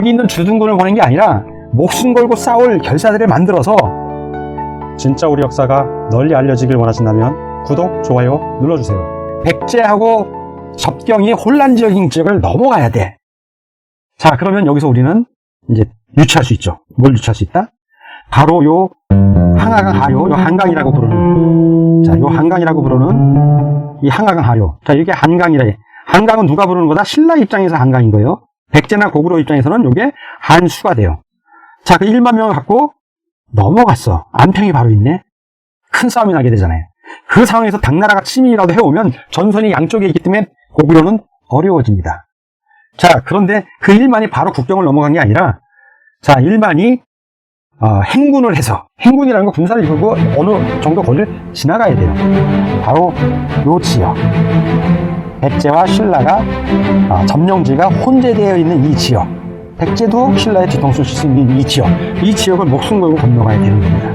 여기 있는 주둔군을 보낸 게 아니라 목숨 걸고 싸울 결사들을 만들어서 진짜 우리 역사가 널리 알려지길 원하신다면 구독, 좋아요 눌러주세요. 백제하고 접경이 혼란 지역인 지역을 넘어가야 돼. 자, 그러면 여기서 우리는 이제 유추할 수 있죠. 뭘 유추할 수 있다? 바로 요 항하강 하요, 요 한강이라고 부르는 자, 요 한강이라고 부르는 이 한하강 하요. 자, 이게 한강이라 해. 한강은 누가 부르는 거다? 신라 입장에서 한강인 거예요. 백제나 고구려 입장에서는 이게 한수가 돼요. 자, 그 1만 명을 갖고 넘어갔어. 안평이 바로 있네. 큰 싸움이 나게 되잖아요. 그 상황에서 당나라가 침입이라도 해오면 전선이 양쪽에 있기 때문에 고구려는 어려워집니다. 자, 그런데 그 1만이 바로 국경을 넘어간 게 아니라, 자, 1만이 어, 행군을 해서, 행군이라는 건 군사를 이끌고 어느 정도 거리를 지나가야 돼요. 바로 요 지역. 백제와 신라가 어, 점령지가 혼재되어 있는 이 지역. 백제도 신라의 뒤통수를 칠 수 있는 이 지역. 이 지역을 목숨 걸고 건너가야 되는 겁니다.